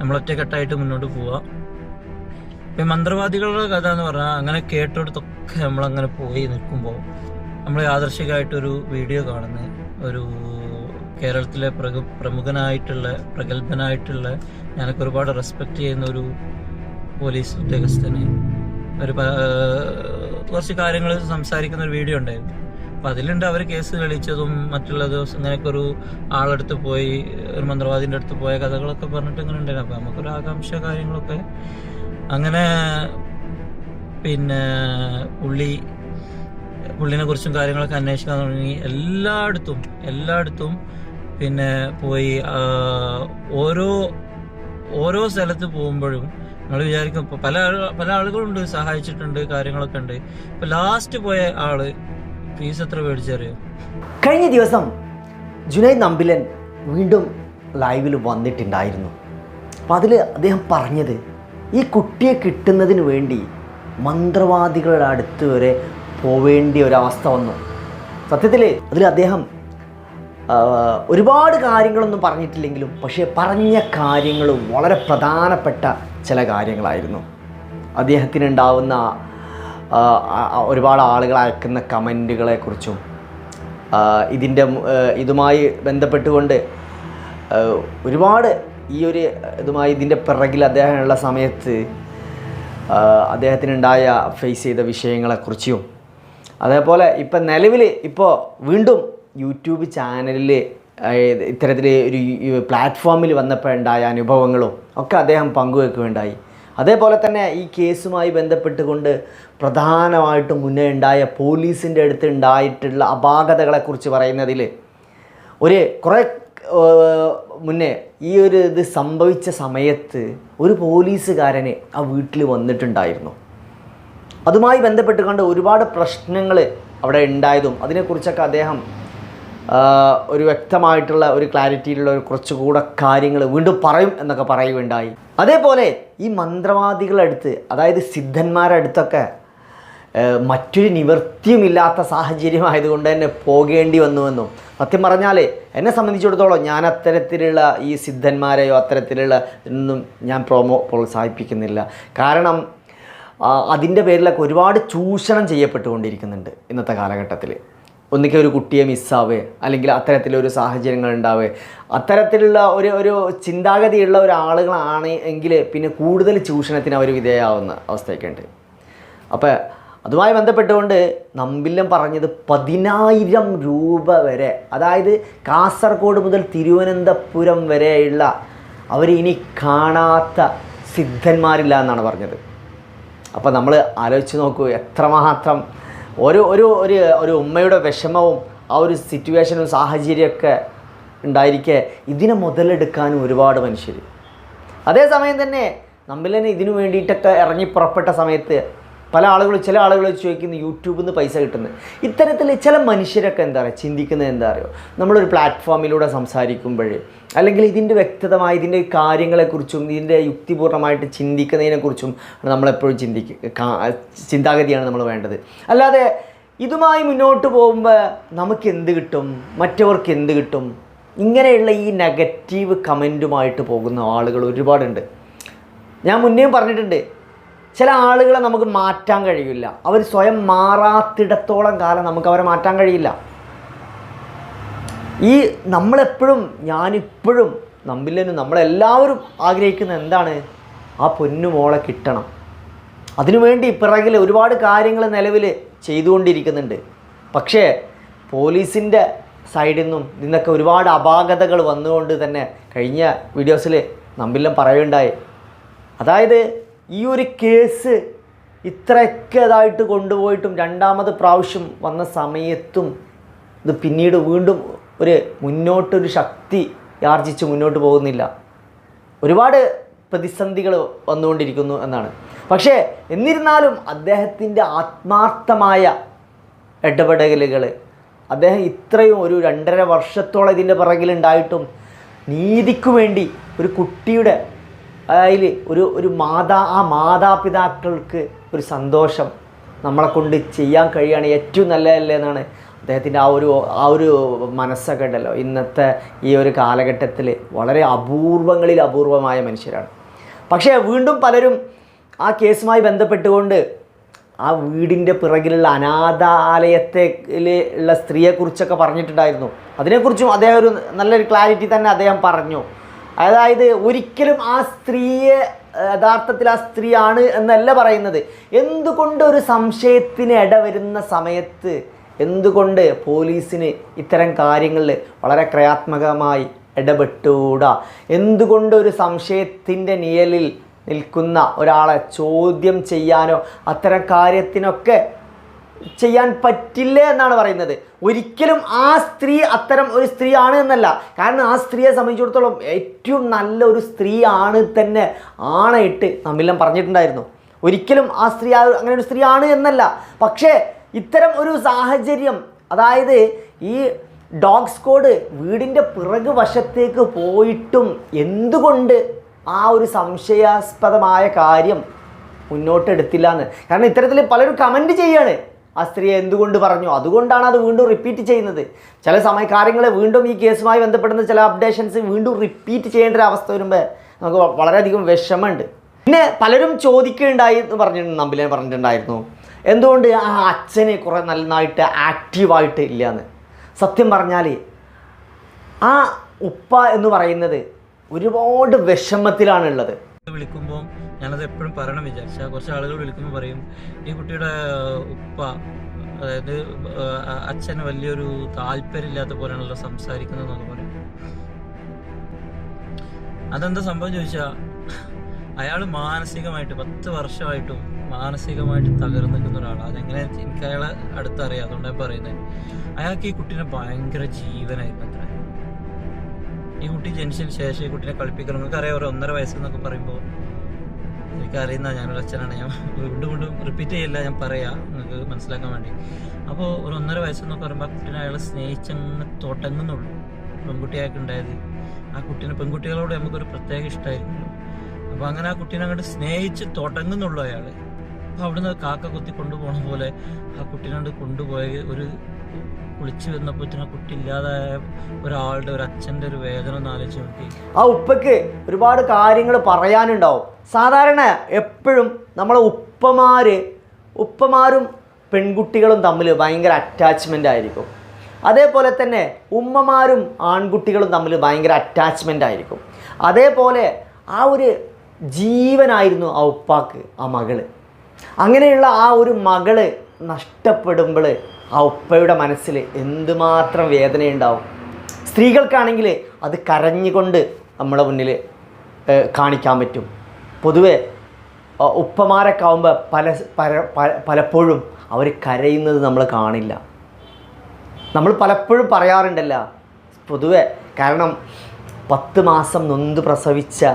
നമ്മൾ ഒറ്റക്കെട്ടായിട്ട് മുന്നോട്ട് പോവുക ഇപ്പം മന്ത്രവാദികളുടെ കഥ എന്ന് പറഞ്ഞാൽ അങ്ങനെ കേട്ടിടത്തൊക്കെ നമ്മളങ്ങനെ പോയി നിൽക്കുമ്പോൾ നമ്മൾ ആദർശികമായിട്ടൊരു വീഡിയോ കാണുന്നത് ഒരു കേരളത്തിലെ പ്രഗ പ്രമുഖനായിട്ടുള്ള പ്രഗത്ഭനായിട്ടുള്ള ഞാനൊക്കെ ഒരുപാട് റെസ്പെക്ട് ചെയ്യുന്ന ഒരു പോലീസ് ഉദ്യോഗസ്ഥന്. ഒരു കുറച്ച് കാര്യങ്ങൾ സംസാരിക്കുന്ന ഒരു വീഡിയോ ഉണ്ടായിരുന്നു. അപ്പൊ അതിലുണ്ട് അവർ കേസ് കളിച്ചതും മറ്റുള്ള ദിവസം ഇങ്ങനെയൊക്കെ ഒരു ആളെടുത്ത് പോയി ഒരു മന്ത്രവാദിന്റെ അടുത്ത് പോയ കഥകളൊക്കെ പറഞ്ഞിട്ട് ഇങ്ങനെ ഉണ്ടായിരുന്നു അപ്പൊ നമുക്കൊരു ആകാംക്ഷ കാര്യങ്ങളൊക്കെ. അങ്ങനെ പിന്നെ പുള്ളി പുള്ളിനെ കുറിച്ചും കാര്യങ്ങളൊക്കെ അന്വേഷിക്കാൻ തുടങ്ങി. എല്ലായിടത്തും എല്ലായിടത്തും പിന്നെ പോയി ഓരോ ഓരോ സ്ഥലത്ത് പോകുമ്പോഴും നമ്മൾ വിചാരിക്കും പല പല ആളുകളുണ്ട് സഹായിച്ചിട്ടുണ്ട് കാര്യങ്ങളൊക്കെ ഉണ്ട്. ഇപ്പൊ ലാസ്റ്റ് പോയ ആൾ ഫീസ് എത്ര മേടിച്ചറിയോ? കഴിഞ്ഞ ദിവസം ജുനൈദ് നമ്പിലൻ വീണ്ടും ലൈവിൽ വന്നിട്ടുണ്ടായിരുന്നു. അപ്പം അതിൽ അദ്ദേഹം പറഞ്ഞത് ഈ കുട്ടിയെ കിട്ടുന്നതിന് വേണ്ടി മന്ത്രവാദികളുടെ അടുത്ത് വരെ പോവേണ്ട ഒരവസ്ഥ വന്നു. സത്യത്തിൽ അതിൽ അദ്ദേഹം ഒരുപാട് കാര്യങ്ങളൊന്നും പറഞ്ഞിട്ടില്ലെങ്കിലും പക്ഷേ പറഞ്ഞ കാര്യങ്ങൾ വളരെ പ്രധാനപ്പെട്ട ചില കാര്യങ്ങളായിരുന്നു. അദ്ദേഹത്തിനുണ്ടാവുന്ന ഒരുപാട് ആളുകൾ അയക്കുന്ന കമന്റുകളെക്കുറിച്ചും ഇതിന്റെ ഇതുമായി ബന്ധപ്പെട്ടുകൊണ്ട് ഒരുപാട് ഈ ഒരു ഇതുമായി ഇതിന്റെ പിറകിൽ അദ്ദേഹമുള്ള സമയത്ത് അദ്ദേഹത്തിനുണ്ടായ ഫേസ് ചെയ്ത വിഷയങ്ങളെക്കുറിച്ചും അതേപോലെ ഇപ്പം നിലവിൽ ഇപ്പോൾ വീണ്ടും യൂട്യൂബ് ചാനലിൽ ഇത്തരത്തിൽ ഒരു പ്ലാറ്റ്ഫോമിൽ വന്നപ്പോൾ ഉണ്ടായ അനുഭവങ്ങളും ഒക്കെ അദ്ദേഹം പങ്കുവെക്കുകയുണ്ടായി. അതേപോലെ തന്നെ ഈ കേസുമായി ബന്ധപ്പെട്ടുകൊണ്ട് പ്രധാനമായിട്ടും മുന്നേ ഉണ്ടായ പോലീസിന്റെ അടുത്ത് ഉണ്ടായിട്ടുള്ള അപാകതകളെക്കുറിച്ച് പറയുന്നതിൽ ഒരു കുറേ മുന്നേ ഈ ഒരു ഇത് സംഭവിച്ച സമയത്ത് ഒരു പോലീസുകാരനെ ആ വീട്ടിൽ വന്നിട്ടുണ്ടായിരുന്നു. അതുമായി ബന്ധപ്പെട്ടുകൊണ്ട് ഒരുപാട് പ്രശ്നങ്ങൾ അവിടെ ഉണ്ടായതും അതിനെക്കുറിച്ചൊക്കെ അദ്ദേഹം ഒരു വ്യക്തമായിട്ടുള്ള ഒരു ക്ലാരിറ്റിയിലുള്ള ഒരു കുറച്ചുകൂടെ കാര്യങ്ങൾ വീണ്ടും പറയും എന്നൊക്കെ പറയുകയുണ്ടായി. അതേപോലെ ഈ മന്ത്രവാദികളടുത്ത് അതായത് സിദ്ധന്മാരുടെ അടുത്തൊക്കെ ആ, മറ്റൊരു നിവൃത്തിയുമില്ലാത്ത സാഹചര്യമായതുകൊണ്ട് തന്നെ പോകേണ്ടി വന്നുവെന്നും. സത്യം പറഞ്ഞാൽ എന്നെ സംബന്ധിച്ചിടത്തോളം ഞാൻ അത്തരത്തിലുള്ള ഈ സിദ്ധന്മാരെയോ അത്തരത്തിലുള്ള ഒന്നും ഞാൻ പ്രോമോ പ്രോത്സാഹിപ്പിക്കുന്നില്ല. കാരണം അതിന്റെ പേരിലൊക്കെ ഒരുപാട് ചൂഷണം ചെയ്യപ്പെട്ടുകൊണ്ടിരിക്കുന്നുണ്ട് ഇന്നത്തെ കാലഘട്ടത്തിൽ ഒന്നിക്കെ ഒരു കുട്ടിയെ മിസ്സാവേ അല്ലെങ്കിൽ അത്തരത്തിലൊരു സാഹചര്യങ്ങൾ ഉണ്ടാവേ. അത്തരത്തിലുള്ള ഒരു ഒരു ചിന്താഗതിയുള്ള ഒരാളുകളാണ് എങ്കിൽ പിന്നെ കൂടുതൽ ചൂഷണത്തിന് അവർ വിധേയമാവുന്ന അവസ്ഥയൊക്കെ ഉണ്ട് അപ്പോൾ അതുമായി ബന്ധപ്പെട്ടുകൊണ്ട് നമ്പില്ലം പറഞ്ഞത് പതിനായിരം രൂപ വരെ അതായത് കാസർഗോഡ് മുതൽ തിരുവനന്തപുരം വരെയുള്ള അവർ ഇനി കാണാത്ത സിദ്ധന്മാരില്ല എന്നാണ് പറഞ്ഞത്. അപ്പോൾ നമ്മൾ ആലോചിച്ച് നോക്കൂ എത്രമാത്രം ഒരു ഒരു ഒരു ഒരു ഉമ്മയുടെ വിഷമവും ആ ഒരു സിറ്റുവേഷനും സാഹചര്യമൊക്കെ ഉണ്ടായിരിക്കെ ഇതിനെ മുതലെടുക്കാനും ഒരുപാട് മനുഷ്യർ അതേസമയം തന്നെ നമ്മളിനെ ഇതിനു വേണ്ടിയിട്ടൊക്കെ ഇറങ്ങി പുറപ്പെട്ട സമയത്ത് പല ആളുകൾ ചില ആളുകൾ ചോദിക്കുന്നു യൂട്യൂബിൽ നിന്ന് പൈസ കിട്ടുന്നത് ഇത്തരത്തിൽ ചില മനുഷ്യരൊക്കെ എന്താ പറയുക ചിന്തിക്കുന്നത് എന്താ അറിയോ? നമ്മളൊരു പ്ലാറ്റ്ഫോമിലൂടെ സംസാരിക്കുമ്പോൾ അല്ലെങ്കിൽ ഇതിന്റെ വ്യക്തമായ ഇതിന്റെ കാര്യങ്ങളെക്കുറിച്ചും ഇതിന്റെ യുക്തിപൂർണമായിട്ട് ചിന്തിക്കുന്നതിനെക്കുറിച്ചും നമ്മളെപ്പോഴും ചിന്തിക്കുക ചിന്താഗതിയാണ് നമ്മൾ വേണ്ടത്. അല്ലാതെ ഇതുമായി മുന്നോട്ട് പോകുമ്പോൾ നമുക്ക് എന്ത് കിട്ടും? മറ്റവർക്ക് എന്ത് കിട്ടും? ഇങ്ങനെയുള്ള ഈ നെഗറ്റീവ് കമന്റുമായിട്ട് പോകുന്ന ആളുകൾ ഒരുപാടുണ്ട്. ഞാൻ മുന്നേയും പറഞ്ഞിട്ടുണ്ട് ചില ആളുകളെ നമുക്ക് മാറ്റാൻ കഴിയില്ല. അവർ സ്വയം മാറാത്തിടത്തോളം കാലം നമുക്ക് അവരെ മാറ്റാൻ കഴിയില്ല. ഈ നമ്മളെപ്പോഴും ഞാനിപ്പോഴും നമ്പില്ലനും നമ്മളെല്ലാവരും ആഗ്രഹിക്കുന്ന എന്താണ്? ആ പൊന്നുമോളെ കിട്ടണം. അതിനുവേണ്ടി പിറകിൽ ഒരുപാട് കാര്യങ്ങൾ നിലവിൽ ചെയ്തുകൊണ്ടിരിക്കുന്നുണ്ട്. പക്ഷേ പോലീസിന്റെ സൈഡിൽ നിന്നും നിന്നൊക്കെ ഒരുപാട് അപാകതകൾ വന്നുകൊണ്ട് തന്നെ കഴിഞ്ഞ വീഡിയോസിൽ നമ്പില്ലം പറയുണ്ടായി. അതായത് ഈ ഒരു കേസ് ഇത്രയൊക്കെ ഇതായിട്ട് കൊണ്ടുപോയിട്ടും രണ്ടാമത് പ്രാവശ്യം വന്ന സമയത്തും ഇത് പിന്നീട് വീണ്ടും ഒരു മുന്നോട്ടൊരു ശക്തി ആർജിച്ച് മുന്നോട്ട് പോകുന്നില്ല. ഒരുപാട് പ്രതിസന്ധികൾ വന്നുകൊണ്ടിരിക്കുന്നു എന്നാണ്. പക്ഷേ എന്നിരുന്നാലും അദ്ദേഹത്തിന്റെ ആത്മാർത്ഥമായ ഇടപെടലുകൾ അദ്ദേഹം ഇത്രയും ഒരു രണ്ടര വർഷത്തോളം ഇതിന്റെ പിറകിലുണ്ടായിട്ടും നീതിക്കു വേണ്ടി ഒരു കുട്ടിയുടെ അതിൽ ഒരു ഒരു മാതാ ആ മാതാപിതാക്കൾക്ക് ഒരു സന്തോഷം നമ്മളെ കൊണ്ട് ചെയ്യാൻ കഴിയുകയാണ് ഏറ്റവും നല്ലതല്ലേ എന്നാണ് അദ്ദേഹത്തിന്റെ ആ ഒരു ആ ഒരു മനസ്സൊക്കെ ഉണ്ടല്ലോ. ഇന്നത്തെ ഈ ഒരു കാലഘട്ടത്തിൽ വളരെ അപൂർവങ്ങളിൽ അപൂർവമായ മനുഷ്യരാണ്. പക്ഷേ വീണ്ടും പലരും ആ കേസുമായി ബന്ധപ്പെട്ടുകൊണ്ട് ആ വീടിന്റെ പിറകിലുള്ള അനാഥാലയത്തിൽ ഉള്ള സ്ത്രീയെക്കുറിച്ചൊക്കെ പറഞ്ഞിട്ടുണ്ടായിരുന്നു. അതിനെക്കുറിച്ചും അദ്ദേഹം ഒരു നല്ലൊരു ക്ലാരിറ്റി തന്നെ അദ്ദേഹം പറഞ്ഞു. അതായത് ഒരിക്കലും ആ സ്ത്രീയെ യഥാർത്ഥത്തിൽ ആ സ്ത്രീയാണ് എന്നല്ല പറയുന്നത്. എന്തുകൊണ്ട് ഒരു സംശയത്തിന് ഇടവരുന്ന സമയത്ത് എന്തുകൊണ്ട് പോലീസിന് ഇത്തരം കാര്യങ്ങളിൽ വളരെ ക്രിയാത്മകമായി ഇടപെട്ടുകൂടാ? എന്തുകൊണ്ട് ഒരു സംശയത്തിന്റെ നിയലിൽ നിൽക്കുന്ന ഒരാളെ ചോദ്യം ചെയ്യാനോ അത്തരം കാര്യത്തിനൊക്കെ ചെയ്യാൻ പറ്റില്ല എന്നാണ് പറയുന്നത്. ഒരിക്കലും ആ സ്ത്രീ അത്തരം ഒരു സ്ത്രീയാണ് എന്നല്ല. കാരണം ആ സ്ത്രീയെ സംബന്ധിച്ചിടത്തോളം ഏറ്റവും നല്ല ഒരു സ്ത്രീ ആണ് തന്നെ ആണയിട്ട് നമ്മെല്ലാം പറഞ്ഞിട്ടുണ്ടായിരുന്നു. ഒരിക്കലും ആ സ്ത്രീ അങ്ങനെ ഒരു സ്ത്രീ ആണ് എന്നല്ല. പക്ഷേ ഇത്തരം ഒരു സാഹചര്യം അതായത് ഈ ഡോഗ് സ്ക്വാഡ് വീടിന്റെ പിറക് വശത്തേക്ക് പോയിട്ടും എന്തുകൊണ്ട് ആ ഒരു സംശയാസ്പദമായ കാര്യം മുന്നോട്ടെടുത്തില്ല എന്ന്? കാരണം ഇത്തരത്തിൽ പലരും കമന്റ് ചെയ്യാണ്. ആ സ്ത്രീയെ എന്തുകൊണ്ട് പറഞ്ഞു? അതുകൊണ്ടാണ് അത് വീണ്ടും റിപ്പീറ്റ് ചെയ്യുന്നത്. ചില സമയ കാര്യങ്ങളെ വീണ്ടും ഈ കേസുമായി ബന്ധപ്പെടുന്ന ചില അപ്ഡേഷൻസ് വീണ്ടും റിപ്പീറ്റ് ചെയ്യേണ്ട ഒരു അവസ്ഥ വരുമ്പോൾ നമുക്ക് വളരെയധികം വിഷമമുണ്ട്. പിന്നെ പലരും ചോദിക്കുകയുണ്ടായി എന്ന് പറഞ്ഞിട്ടുണ്ട് നമ്പിലെ പറഞ്ഞിട്ടുണ്ടായിരുന്നു. എന്തുകൊണ്ട് ആ അച്ഛനെ കുറേ നന്നായിട്ട് ആക്റ്റീവായിട്ട് ഇല്ല എന്ന് സത്യം പറഞ്ഞാൽ ആ ഉപ്പ എന്ന് പറയുന്നത് ഒരുപാട് വിഷമത്തിലാണുള്ളത്. വിളിക്കുമ്പോൾ ഞാനത് എപ്പോഴും പറയണം വിചാരിച്ച. കുറച്ച് ആളുകൾ വിളിക്കുമ്പോൾ പറയും ഈ കുട്ടിയുടെ ഉപ്പ അതായത് അച്ഛൻ വലിയൊരു താല്പര്യമില്ലാത്ത പോലെയാണല്ലോ സംസാരിക്കുന്നതെന്നൊക്കെ പറയും. അതെന്താ സംഭവം ചോദിച്ചാൽ അയാൾ മാനസികമായിട്ട് പത്ത് വർഷമായിട്ടും മാനസികമായിട്ട് തകർന്നു നിൽക്കുന്ന ഒരാളാണ് അതെങ്ങനെ എനിക്ക് അയാളെ അടുത്തറിയാം? അതുകൊണ്ടാണ് പറയുന്നത് അയാൾക്ക് ഈ കുട്ടീനെ ഭയങ്കര ജീവനായിരുന്നു അത്ര ഈ കുട്ടി ജനിച്ചതിന് ശേഷം ഈ കുട്ടീനെ കളിപ്പിക്കണം. നിങ്ങൾക്ക് അറിയാം ഒരു ഒന്നര വയസ്സെന്നൊക്കെ പറയുമ്പോൾ എനിക്കറിയുന്ന ഞാനൊരു അച്ഛനാണ്. ഞാൻ വീണ്ടും വീണ്ടും റിപ്പീറ്റ് ചെയ്യില്ല ഞാൻ പറയാം. നിങ്ങൾക്ക് മനസ്സിലാക്കാൻ വേണ്ടി. അപ്പോൾ ഒരു ഒന്നര വയസ്സെന്നൊക്കെ പറയുമ്പോൾ ആ കുട്ടീനെ അയാൾ സ്നേഹിച്ചങ്ങ് തുടങ്ങുന്നുള്ളൂ. പെൺകുട്ടിയായിട്ട് ഉണ്ടായത് ആ കുട്ടീനെ പെൺകുട്ടികളോട് നമുക്കൊരു പ്രത്യേക ഇഷ്ടമായിരുന്നല്ലോ അപ്പോൾ അങ്ങനെ ആ കുട്ടീനെ അങ്ങോട്ട് സ്നേഹിച്ച് തുടങ്ങുന്നുള്ളൂ അയാൾ അപ്പോൾ അവിടുന്ന് കാക്ക കുത്തി കൊണ്ടുപോകണ പോലെ ആ കുട്ടീനെ കൊണ്ട് കൊണ്ടുപോയ ഒരു കുളിച്ച് വന്നപ്പോഴത്തേനും ആ കുട്ടി ഇല്ലാതായ ഒരാളുടെ ഒരു അച്ഛന്റെ ഒരു വേദന ആലോചിച്ച് നോക്കി. ആ ഉപ്പയ്ക്ക് ഒരുപാട് കാര്യങ്ങൾ പറയാനുണ്ടാവും. സാധാരണ എപ്പോഴും നമ്മളെ ഉപ്പമാര് ഉപ്പമാരും പെൺകുട്ടികളും തമ്മിൽ ഭയങ്കര അറ്റാച്ച്മെന്റ് ആയിരിക്കും. അതേപോലെ തന്നെ ഉമ്മമാരും ആൺകുട്ടികളും തമ്മിൽ ഭയങ്കര അറ്റാച്ച്മെന്റ് ആയിരിക്കും. അതേപോലെ ആ ഒരു ജീവനായിരുന്നു ആ ഉപ്പാക്ക് ആ മകൾ. അങ്ങനെയുള്ള ആ ഒരു മകൾ നഷ്ടപ്പെടുമ്പോൾ ആ ഉപ്പയുടെ മനസ്സിൽ എന്തുമാത്രം വേദനയുണ്ടാവും. സ്ത്രീകൾക്കാണെങ്കിൽ അത് കരഞ്ഞുകൊണ്ട് നമ്മുടെ മുന്നിൽ കാണിക്കാൻ പറ്റും. പൊതുവേ ഉപ്പമാരൊക്കെ ആവുമ്പോൾ പല- പലപ്പോഴും അവർ കരയുന്നത് നമ്മൾ കാണില്ല. നമ്മൾ പലപ്പോഴും പറയാറുണ്ടല്ല പൊതുവെ കാരണം പത്ത് മാസം നൊന്ത് പ്രസവിച്ച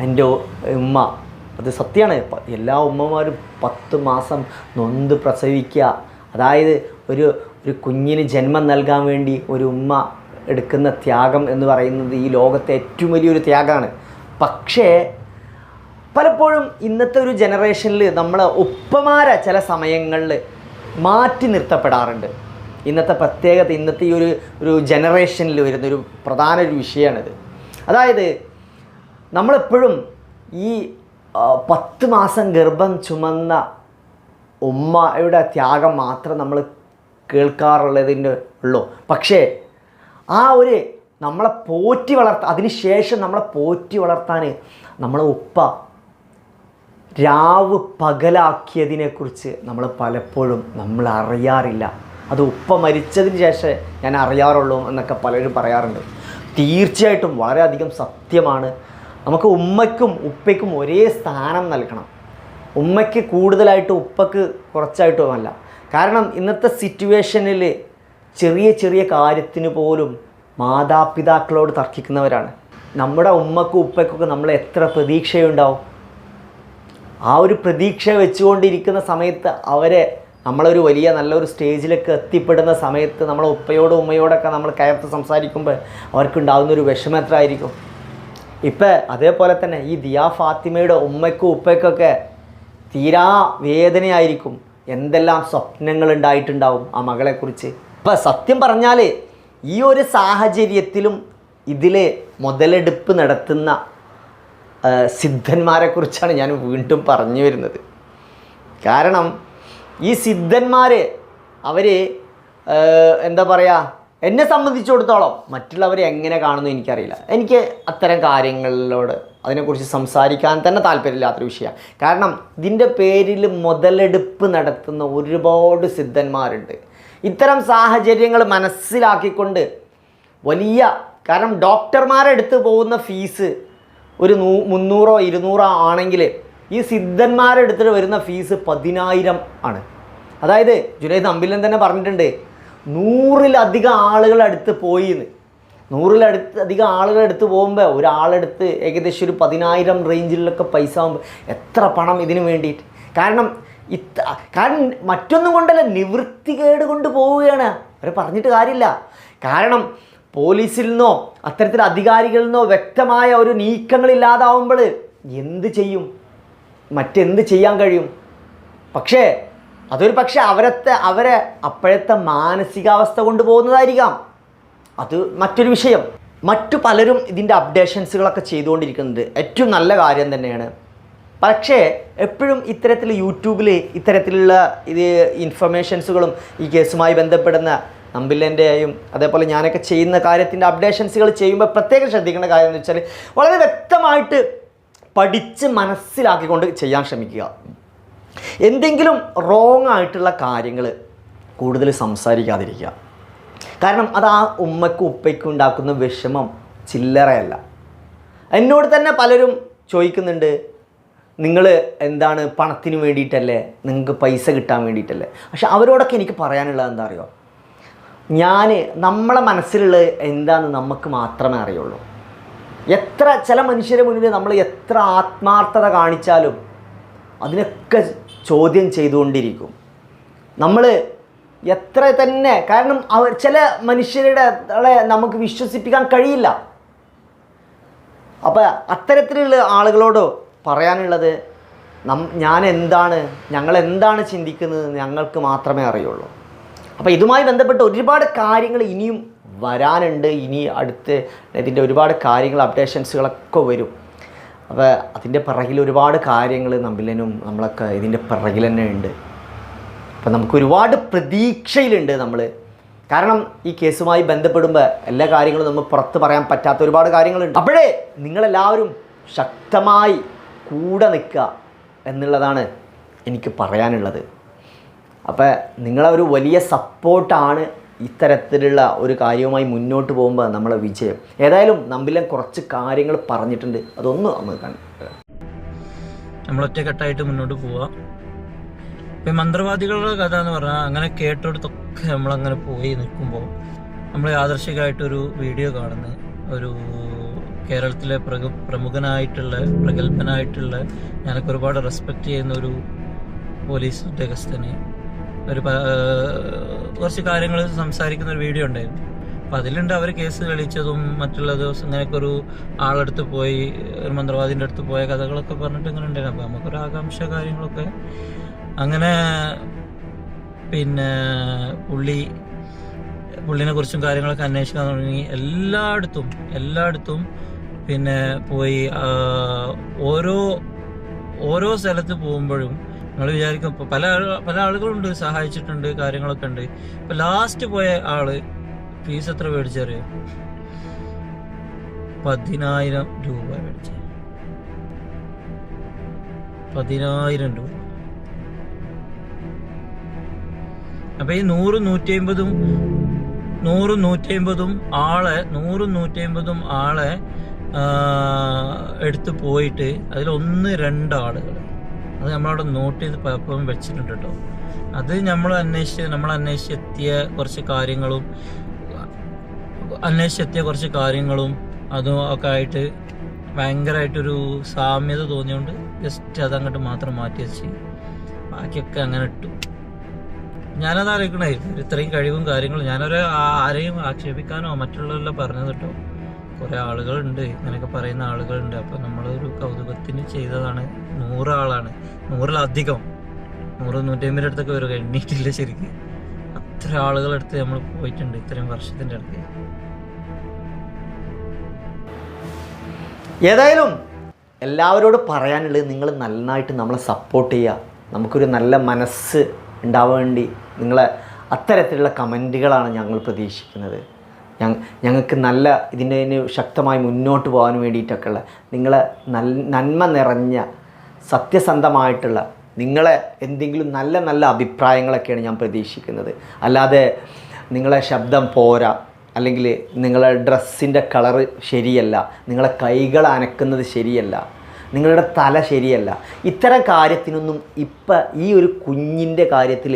എന്റെ ഉമ്മ അത് സത്യമാണ്. എല്ലാ ഉമ്മമാരും പത്ത് മാസം നൊന്ത് പ്രസവിക്കുക. അതായത് ഒരു ഒരു കുഞ്ഞിന് ജന്മം നൽകാൻ വേണ്ടി ഒരു ഉമ്മ എടുക്കുന്ന ത്യാഗം എന്ന് പറയുന്നത് ഈ ലോകത്തെ ഏറ്റവും വലിയൊരു ത്യാഗമാണ്. പക്ഷേ പലപ്പോഴും ഇന്നത്തെ ഒരു ജനറേഷനിൽ നമ്മൾ ഉപ്പമാരെ ചില സമയങ്ങളിൽ മാറ്റി നിർത്തപ്പെടാറുണ്ട്. ഇന്നത്തെ പ്രത്യേകത ഇന്നത്തെ ഈ ഒരു ഒരു ജനറേഷനിൽ വരുന്നൊരു പ്രധാന ഒരു വിഷയമാണിത്. അതായത് നമ്മളെപ്പോഴും ഈ പത്ത് മാസം ഗർഭം ചുമന്ന ഉമ്മയുടെ ത്യാഗം മാത്രം നമ്മൾ കേൾക്കാറുള്ളതിന്റെ ഉള്ളൂ. പക്ഷേ ആ ഒരു നമ്മളെ പോറ്റി വളർത്ത അതിനുശേഷം നമ്മളെ പോറ്റി വളർത്താൻ നമ്മളെ ഉപ്പ രാവ് പകലാക്കിയതിനെക്കുറിച്ച് നമ്മൾ പലപ്പോഴും നമ്മൾ അറിയാറില്ല. അത് ഉപ്പ മരിച്ചതിന് ശേഷം ഞാൻ അറിയാറുള്ളൂ എന്നൊക്കെ പലരും പറയാറുണ്ട്. തീർച്ചയായിട്ടും വളരെയധികം സത്യമാണ്. നമുക്ക് ഉമ്മയ്ക്കും ഉപ്പയ്ക്കും ഒരേ സ്ഥാനം നൽകണം. ഉമ്മയ്ക്ക് കൂടുതലായിട്ട് ഉപ്പക്ക് കുറച്ചായിട്ടുമല്ല കാരണം ഇന്നത്തെ സിറ്റുവേഷനിൽ ചെറിയ ചെറിയ കാര്യത്തിന് പോലും മാതാപിതാക്കളോട് തർക്കിക്കുന്നവരാണ്. നമ്മുടെ ഉമ്മക്കും ഉപ്പയ്ക്കൊക്കെ നമ്മൾ എത്ര പ്രതീക്ഷയുണ്ടാവും? ആ ഒരു പ്രതീക്ഷ വെച്ചുകൊണ്ടിരിക്കുന്ന സമയത്ത് അവരെ നമ്മളൊരു വലിയ നല്ലൊരു സ്റ്റേജിലൊക്കെ എത്തിപ്പെടുന്ന സമയത്ത് നമ്മളെ ഉപ്പയോടും ഉമ്മയോടൊക്കെ നമ്മൾ കയർത്ത് സംസാരിക്കുമ്പോൾ അവർക്കുണ്ടാകുന്ന ഒരു വിഷമം എത്ര ആയിരിക്കും ഇപ്പം അതേപോലെ തന്നെ ഈ ദിയാ ഫാത്തിമയുടെ ഉമ്മയ്ക്കും ഉപ്പയ്ക്കൊക്കെ തീരാ വേദനയായിരിക്കും. എന്തെല്ലാം സ്വപ്നങ്ങൾ ഉണ്ടായിട്ടുണ്ടാവും ആ മകളെക്കുറിച്ച് അപ്പം സത്യം പറഞ്ഞാൽ ഈ ഒരു സാഹചര്യത്തിലും ഇതിൽ മുതലെടുപ്പ് നടത്തുന്ന സിദ്ധന്മാരെക്കുറിച്ചാണ് ഞാൻ വീണ്ടും പറഞ്ഞു വരുന്നത്. കാരണം ഈ സിദ്ധന്മാർ അവർ എന്താ പറയുക എന്നെ സംബന്ധിച്ചിടത്തോളം മറ്റുള്ളവർ എങ്ങനെ കാണുന്നു എനിക്കറിയില്ല. എനിക്ക് അത്തരം കാര്യങ്ങളിലോട് അതിനെക്കുറിച്ച് സംസാരിക്കാൻ തന്നെ താല്പര്യമില്ലാത്തൊരു വിഷയമാണ് കാരണം ഇതിന്റെ പേരിൽ മുതലെടുപ്പ് നടത്തുന്ന ഒരുപാട് സിദ്ധന്മാരുണ്ട്. ഇത്തരം സാഹചര്യങ്ങൾ മനസ്സിലാക്കിക്കൊണ്ട് വലിയ കാരണം ഡോക്ടർമാരെടുത്ത് പോകുന്ന ഫീസ് ഒരു നൂ മുന്നൂറോ ഇരുന്നൂറോ ആണെങ്കിൽ ഈ സിദ്ധന്മാരെടുത്തിട്ട് വരുന്ന ഫീസ് പതിനായിരം ആണ്. അതായത് ജുനൈദ് അമ്പിലൻ തന്നെ പറഞ്ഞിട്ടുണ്ട് നൂറിലധികം ആളുകളടുത്ത് പോയി എന്ന് നൂറിലടുത്ത് അധികം ആളുകളെടുത്ത് പോകുമ്പോൾ ഒരാളെടുത്ത് ഏകദേശം ഒരു പതിനായിരം റേഞ്ചിലൊക്കെ പൈസ ആകുമ്പോൾ എത്ര പണം ഇതിനു വേണ്ടിയിട്ട്? കാരണം ഇത്ത കാരണം മറ്റൊന്നും കൊണ്ടല്ല നിവൃത്തി നിവൃത്തികേട് കൊണ്ട് പോവുകയാണ്. അവരെ പറഞ്ഞിട്ട് കാര്യമില്ല. കാരണം പോലീസിൽ നിന്നോ അത്തരത്തിൽ അധികാരികളിൽ നിന്നോ വ്യക്തമായ ഒരു നീക്കങ്ങളില്ലാതാവുമ്പോൾ എന്ത് ചെയ്യും? മറ്റെന്ത് ചെയ്യാൻ കഴിയും? പക്ഷേ അതൊരു പക്ഷേ അവരത്തെ അവരെ അപ്പോഴത്തെ മാനസികാവസ്ഥ കൊണ്ട് പോകുന്നതായിരിക്കാം അത് മറ്റൊരു വിഷയം. മറ്റു പലരും ഇതിന്റെ അപ്ഡേഷൻസുകളൊക്കെ ചെയ്തുകൊണ്ടിരിക്കുന്നത് ഏറ്റവും നല്ല കാര്യം തന്നെയാണ്. പക്ഷേ എപ്പോഴും ഇത്തരത്തിൽ യൂട്യൂബിൽ ഇത്തരത്തിലുള്ള ഇത് ഇൻഫർമേഷൻസുകളും ഈ കേസുമായി ബന്ധപ്പെടുന്ന നമ്പില്ലന്റെയും അതേപോലെ ഞാനൊക്കെ ചെയ്യുന്ന കാര്യത്തിന്റെ അപ്ഡേഷൻസുകൾ ചെയ്യുമ്പോൾ പ്രത്യേകം ശ്രദ്ധിക്കേണ്ട കാര്യം എന്ന് വെച്ചാൽ വളരെ വ്യക്തമായിട്ട് പഠിച്ച് മനസ്സിലാക്കിക്കൊണ്ട് ചെയ്യാൻ ശ്രമിക്കുക. എന്തെങ്കിലും റോങ് ആയിട്ടുള്ള കാര്യങ്ങൾ കൂടുതൽ സംസാരിക്കാതിരിക്കുക. കാരണം അത് ആ ഉമ്മയ്ക്കും ഉപ്പയ്ക്കും ഉണ്ടാക്കുന്ന വിഷമം ചില്ലറയല്ല. എന്നോട് തന്നെ പലരും ചോദിക്കുന്നുണ്ട് നിങ്ങൾ എന്താണ് പണത്തിന് വേണ്ടിയിട്ടല്ലേ? നിങ്ങൾക്ക് പൈസ കിട്ടാൻ വേണ്ടിയിട്ടല്ലേ? പക്ഷെ അവരോടൊക്കെ എനിക്ക് പറയാനുള്ളത് എന്താ അറിയോ ഞാൻ നമ്മളെ മനസ്സിലുള്ളത് എന്താണെന്ന് നമുക്ക് മാത്രമേ അറിയുള്ളൂ. എത്ര ചില മനുഷ്യരെ മുന്നിൽ നമ്മൾ എത്ര ആത്മാർത്ഥത കാണിച്ചാലും അതിനൊക്കെ ചോദ്യം ചെയ്തുകൊണ്ടിരിക്കും. നമ്മൾ എത്ര തന്നെ കാരണം അവർ ചില മനുഷ്യരുടെ നമുക്ക് വിശ്വസിപ്പിക്കാൻ കഴിയില്ല. അപ്പോൾ അത്തരത്തിലുള്ള ആളുകളോട് പറയാനുള്ളത് നം ഞാൻ എന്താണ് ഞങ്ങൾ എന്താണ് ചിന്തിക്കുന്നത് ഞങ്ങൾക്ക് മാത്രമേ അറിയുള്ളൂ. അപ്പോൾ ഇതുമായി ബന്ധപ്പെട്ട് ഒരുപാട് കാര്യങ്ങൾ ഇനിയും വരാനുണ്ട്. ഇനി അടുത്ത് ഇതിന്റെ ഒരുപാട് കാര്യങ്ങൾ അപ്ഡേഷൻസുകളൊക്കെ വരും. അപ്പോൾ അതിന്റെ പിറകിൽ ഒരുപാട് കാര്യങ്ങൾ നമ്പിലനും നമ്മളൊക്കെ ഇതിന്റെ പിറകിൽ തന്നെ ഉണ്ട്. അപ്പം നമുക്ക് ഒരുപാട് പ്രതീക്ഷയിലുണ്ട് നമ്മൾ കാരണം ഈ കേസുമായി ബന്ധപ്പെടുമ്പോൾ എല്ലാ കാര്യങ്ങളും നമ്മൾ പുറത്ത് പറയാൻ പറ്റാത്ത ഒരുപാട് കാര്യങ്ങളുണ്ട്. അപ്പോഴേ നിങ്ങളെല്ലാവരും ശക്തമായി കൂടെ നിൽക്കുക എന്നുള്ളതാണ് എനിക്ക് പറയാനുള്ളത്. അപ്പോൾ നിങ്ങളെ ഒരു വലിയ സപ്പോർട്ടാണ് ഇത്തരത്തിലുള്ള ഒരു കാര്യവുമായി മുന്നോട്ട് പോകുമ്പോൾ നമ്മളെ വിജയം. ഏതായാലും നമ്മിലെ കുറച്ച് കാര്യങ്ങൾ പറഞ്ഞിട്ടുണ്ട്. അതൊന്ന് നമുക്ക് കാണാം നമ്മൾ ഒറ്റക്കെട്ടായിട്ട് മുന്നോട്ട് പോവുക ഇപ്പം മന്ത്രവാദികളുടെ കഥ എന്ന് പറഞ്ഞാൽ അങ്ങനെ കേട്ടെടുത്തൊക്കെ നമ്മളങ്ങനെ പോയി നിൽക്കുമ്പോൾ നമ്മൾ ആദർശികമായിട്ടൊരു വീഡിയോ കാണുന്നത്. ഒരു കേരളത്തിലെ പ്രഗ പ്രമുഖനായിട്ടുള്ള പ്രഗത്ഭനായിട്ടുള്ള ഞാനൊക്കെ ഒരുപാട് റെസ്പെക്റ്റ് ചെയ്യുന്ന ഒരു പോലീസ് ഉദ്യോഗസ്ഥനെ ഒരു കുറച്ച് കാര്യങ്ങൾ സംസാരിക്കുന്ന ഒരു വീഡിയോ ഉണ്ടായിരുന്നു. അപ്പം അതിലുണ്ട് അവർ കേസ് കളിച്ചതും മറ്റുള്ള ദിവസം ഇങ്ങനെയൊക്കെ ഒരു ആളടുത്ത് പോയി ഒരു മന്ത്രവാദിന്റെ അടുത്ത് പോയ കഥകളൊക്കെ പറഞ്ഞിട്ട് ഇങ്ങനെ ഉണ്ടായിരുന്നു. അപ്പം നമുക്കൊരു ആകാംക്ഷ കാര്യങ്ങളൊക്കെ. അങ്ങനെ പിന്നെ പുള്ളി പുള്ളിനെ കുറിച്ചും കാര്യങ്ങളൊക്കെ അന്വേഷിക്കാൻ തുടങ്ങി. എല്ലായിടത്തും എല്ലായിടത്തും പിന്നെ പോയി ഓരോ ഓരോ സ്ഥലത്ത് പോകുമ്പോഴും നിങ്ങൾ വിചാരിക്കും ഇപ്പൊ പല പല ആളുകളുണ്ട് സഹായിച്ചിട്ടുണ്ട് കാര്യങ്ങളൊക്കെ ഉണ്ട്. ഇപ്പൊ ലാസ്റ്റ് പോയ ആൾ ഫീസ് എത്ര മേടിച്ചറിയോ? പതിനായിരം രൂപ മേടിച്ച. പതിനായിരം രൂപ. അപ്പൊ ഈ നൂറ് നൂറ്റി അമ്പതും നൂറും നൂറ്റി അമ്പതും ആളെ നൂറും നൂറ്റി അമ്പതും ആളെ എടുത്തു പോയിട്ട് അതിൽ ഒന്ന് രണ്ട് ആളുകൾ അത് നമ്മളവിടെ നോട്ട് ചെയ്ത് പലപ്പോഴും വെച്ചിട്ടുണ്ട് കേട്ടോ അത് നമ്മൾ അന്വേഷിച്ച് നമ്മൾ അന്വേഷിച്ചെത്തിയ കുറച്ച് കാര്യങ്ങളും അന്വേഷിച്ചെത്തിയ കുറച്ച് കാര്യങ്ങളും അതും ഒക്കെ ആയിട്ട് ഭയങ്കരമായിട്ടൊരു സാമ്യത തോന്നിയോണ്ട് ജസ്റ്റ് അതങ്ങോട്ട് മാത്രം മാറ്റി വെച്ച് ബാക്കിയൊക്കെ അങ്ങനെ ഇട്ടു. ഞാനത് ആലോചിക്കണേ ഇത്രയും കഴിവും കാര്യങ്ങളും ഞാനൊരു ആരെയും ആക്ഷേപിക്കാനോ മറ്റുള്ളവരെല്ലാം പറഞ്ഞത് കേട്ടോ കുറെ ആളുകളുണ്ട്. ഇങ്ങനെയൊക്കെ പറയുന്ന ആളുകളുണ്ട്. അപ്പൊ നമ്മളൊരു കൗതുകത്തിന് ചെയ്തതാണ്. നൂറാളാണ്. നൂറിലധികം. നൂറ് നൂറ്റമ്പത് അടുത്തൊക്കെ വരും. എണ്ണീറ്റില്ല ശരിക്കും. അത്ര ആളുകളടുത്ത് നമ്മൾ പോയിട്ടുണ്ട് ഇത്രയും വർഷത്തിന്റെ അടുത്ത്. ഏതായാലും എല്ലാവരോടും പറയാനുള്ളത് നിങ്ങൾ നന്നായിട്ട് നമ്മളെ സപ്പോർട്ട് ചെയ്യുക. നമുക്കൊരു നല്ല മനസ്സ് ഉണ്ടാവാൻ വേണ്ടി നിങ്ങളെ അത്തരത്തിലുള്ള കമന്റുകളാണ് ഞങ്ങൾ പ്രതീക്ഷിക്കുന്നത്. ഞങ്ങൾക്ക് നല്ല ഇതിന്റെ ശക്തമായി മുന്നോട്ട് പോകാൻ വേണ്ടിയിട്ടൊക്കെയുള്ള നിങ്ങളെ നന്മ നിറഞ്ഞ സത്യസന്ധമായിട്ടുള്ള നിങ്ങളെ എന്തെങ്കിലും നല്ല നല്ല അഭിപ്രായങ്ങളൊക്കെയാണ് ഞാൻ പ്രതീക്ഷിക്കുന്നത്. അല്ലാതെ നിങ്ങളെ ശബ്ദം പോരാ അല്ലെങ്കിൽ നിങ്ങളെ ഡ്രസ്സിന്റെ കളറ് ശരിയല്ല നിങ്ങളെ കൈകൾ അനക്കുന്നത് ശരിയല്ല നിങ്ങളുടെ തല ശരിയല്ല. ഇത്തരം കാര്യത്തിനൊന്നും ഇപ്പം ഈ ഒരു കുഞ്ഞിന്റെ കാര്യത്തിൽ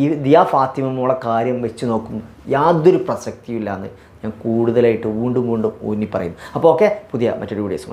ഈ ദിയ ഫാത്തിമ മോളെ കാര്യം വെച്ച് നോക്കും യാതൊരു പ്രസക്തിയും ഇല്ലാന്ന് ഞാൻ കൂടുതലായിട്ട് വീണ്ടും വീണ്ടും ഊന്നി പറയും. അപ്പോൾ ഓക്കെ പുതിയ മറ്റൊരു വീഡിയോസുമായി